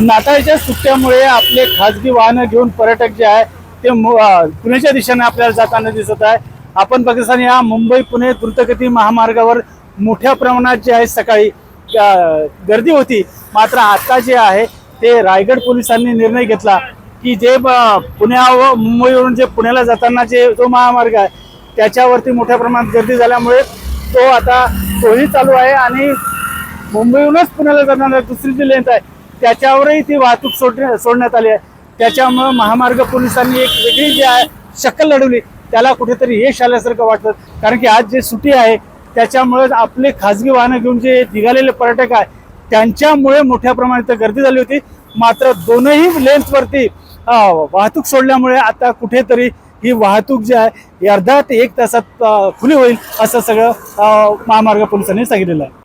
नाताळच्या सुट्ट्यामुळे आपले खाजगी वाहनं घेऊन पर्यटक जे आहे ते मु- पुण्याच्या दिशेने आपल्याला जाताना दिसत आहे. आपण पाकिस्तान या मुंबई पुणे द्रुतगती महामार्गावर मोठ्या प्रमाणात जे आहे सकाळी गर्दी होती. मात्र आता जे आहे ते रायगड पोलिसांनी निर्णय घेतला की जे पुण्या व मुंबईवरून जे पुण्याला जाताना जे जो महामार्ग आहे त्याच्यावरती मोठ्या प्रमाणात गर्दी झाल्यामुळे तो आता तोही चालू आहे आणि मुंबईहूनच पुण्याला जाताना दुसरी जी लेन्थ आहे त्याच्यावरही ती वाहतूक सोडणे सोडण्यात आली आहे. त्याच्यामुळं महामार्ग पोलिसांनी एक वेगळी जी आहे शक्कल लढवली त्याला कुठेतरी यश आल्यासारखं वाटतं. कारण की आज जे सुट्टी आहे त्याच्यामुळे आपले खाजगी वाहनं घेऊन जे निघालेले पर्यटक आहे त्यांच्यामुळे मोठ्या प्रमाणात गर्दी झाली होती. मात्र दोनही लेन्थवरती वाहतूक सोडल्यामुळे आता कुठेतरी ही वाहतूक जी आहे अर्धा ते एक तासात खुली होईल असं सगळं महामार्ग पोलिसांनी सांगितलेलं आहे.